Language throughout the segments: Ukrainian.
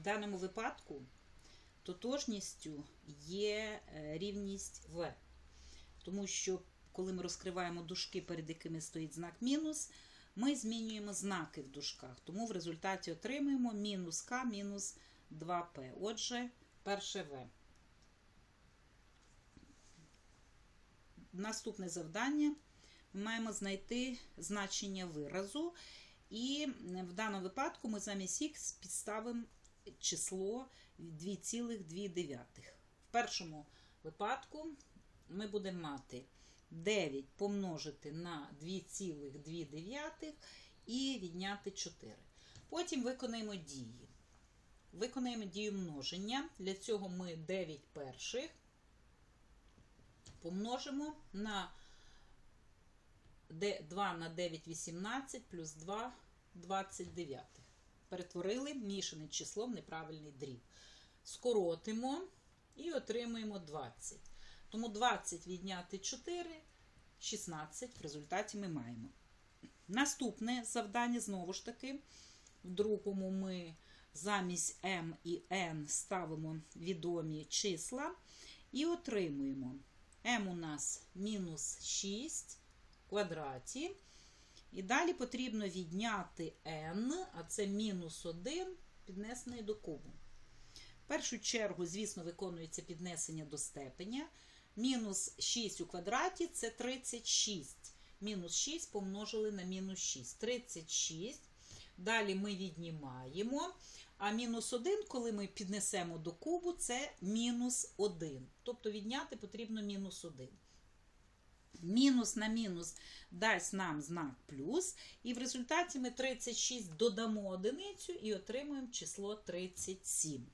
даному випадку тотожністю є е, рівність В. Тому що, коли ми розкриваємо дужки, перед якими стоїть знак мінус, ми змінюємо знаки в дужках. Тому в результаті отримуємо мінус К мінус 2П. Отже, перше В. Наступне завдання. Ми маємо знайти значення виразу. І в даному випадку ми замість х підставимо число 2,2. В першому випадку ми будемо мати 9 помножити на 2,2 і відняти 4. Потім виконаємо дії. Виконаємо дію множення. Для цього ми 9 перших помножимо на 2 на 9 18 плюс 2 29. Перетворили мішане число в неправильний дріб. Скоротимо і отримуємо 20. Тому 20 відняти 4, 16 в результаті ми маємо. Наступне завдання, знову ж таки, в другому ми замість m і n ставимо відомі числа і отримуємо m у нас мінус 6 в квадраті. І далі потрібно відняти n, а це мінус 1 піднесений до кубу. В першу чергу, звісно, виконується піднесення до степеня. Мінус 6 у квадраті це 36. Мінус 6 помножили на мінус 6. 36. Далі ми віднімаємо. А мінус 1, коли ми піднесемо до кубу, це мінус 1. Тобто відняти потрібно мінус 1. Мінус на мінус дасть нам знак плюс. І в результаті ми 36 додамо одиницю і отримуємо число 37.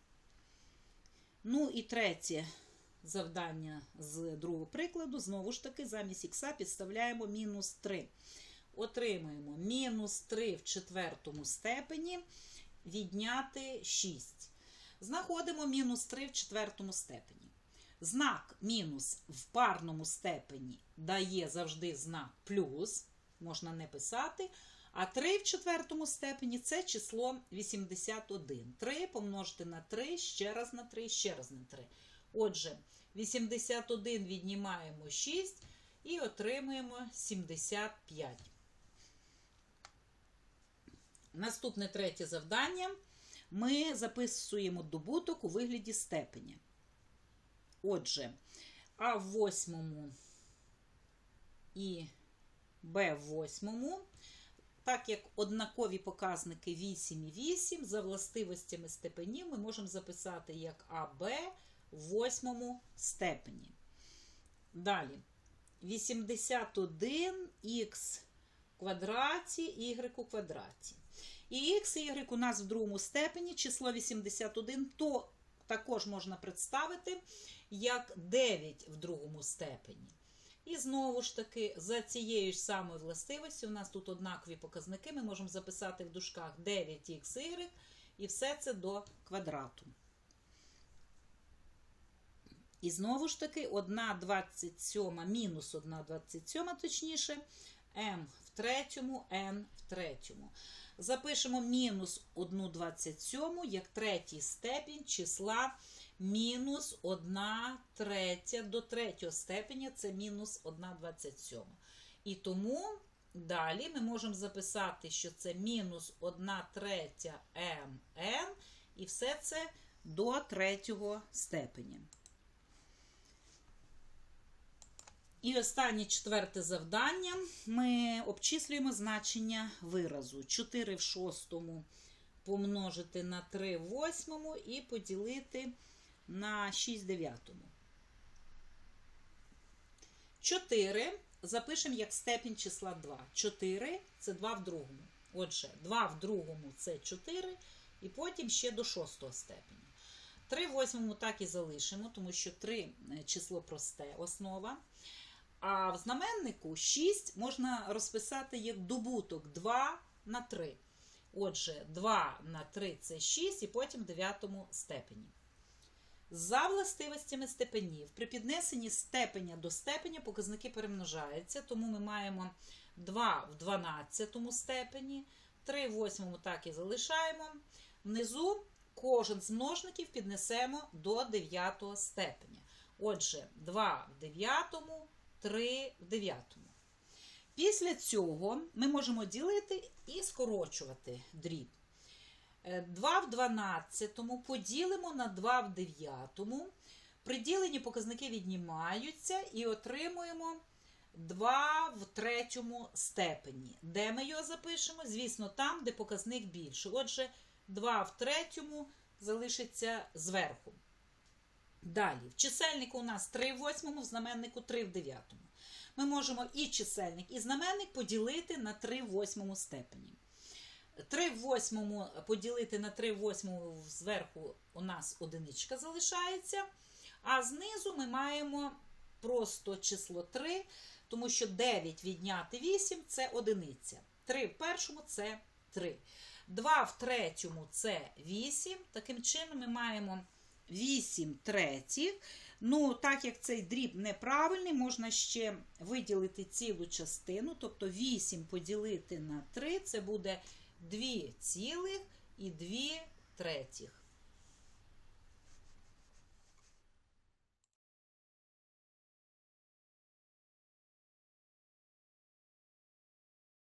Ну і третє завдання з другого прикладу. Знову ж таки, замість х підставляємо мінус 3. Отримуємо мінус 3 в четвертому степені відняти 6. Знаходимо мінус 3 в четвертому степені. Знак мінус в парному степені дає завжди знак плюс, можна не писати. А 3 в четвертому степені це число 81. 3 помножити на 3, ще раз на 3, ще раз на 3. Отже, 81 віднімаємо 6 і отримуємо 75. Наступне третє завдання. Ми записуємо добуток у вигляді степеня. Отже, А в восьмому і Б в восьмому, так як однакові показники 8 і 8, за властивостями степенів ми можемо записати як АБ в восьмому степені. Далі 81х квадраті, y у квадраті. І х і y у нас в другому степені, число 81, то також можна представити як 9 в другому степені. І знову ж таки, за цією ж самою властивістю, у нас тут однакові показники, ми можемо записати в дужках 9xy, і все це до квадрату. І знову ж таки, 1,27 мінус 1,27, точніше, m в третьому, n в третьому. Запишемо мінус 1,27 як третій степінь числа мінус 1 третя до третього степеня це мінус 1,27. І тому далі ми можемо записати, що це мінус 1 третя mn, і все це до третього степеня. І останнє четверте завдання. Ми обчислюємо значення виразу. 4 в шостому помножити на 3 в восьмому і поділити на 6 в дев'ятому. 4 запишемо як степінь числа 2. 4 це 2 в другому. Отже, 2 в другому це 4, і потім ще до шостого степеня. 3 в восьмому так і залишимо, тому що 3 число просте основа. А в знаменнику 6 можна розписати як добуток 2 на 3. Отже, 2 на 3 це 6, і потім в дев'ятому степені. За властивостями степенів, при піднесенні степеня до степеня показники перемножаються, тому ми маємо 2 в 12 степені, 3 в 8 так і залишаємо. Внизу кожен з множників піднесемо до 9 степеня. Отже, 2 в 9, 3 в 9. Після цього ми можемо ділити і скорочувати дріб. Е, 2 в 12 поділимо на 2 в 9. Приділені показники віднімаються і отримуємо 2 в третьому степені. Де ми його запишемо? Звісно, там, де показник більший. Отже, 2 в третьому залишиться зверху. Далі, в чисельнику у нас 3 в восьмому, в знаменнику 3 в дев'ятому. Ми можемо і чисельник, і знаменник поділити на 3 в восьмому степені. 3 в восьмому поділити на 3 в восьмому зверху у нас одиничка залишається. А знизу ми маємо просто число 3, тому що 9 відняти 8 це одиниця. 3 в першому це 3. 2 в третьому це 8. Таким чином ми маємо 8 третіх. Ну, так як цей дріб неправильний, можна ще виділити цілу частину, тобто 8 поділити на 3, це буде 2 цілих і 2 третіх.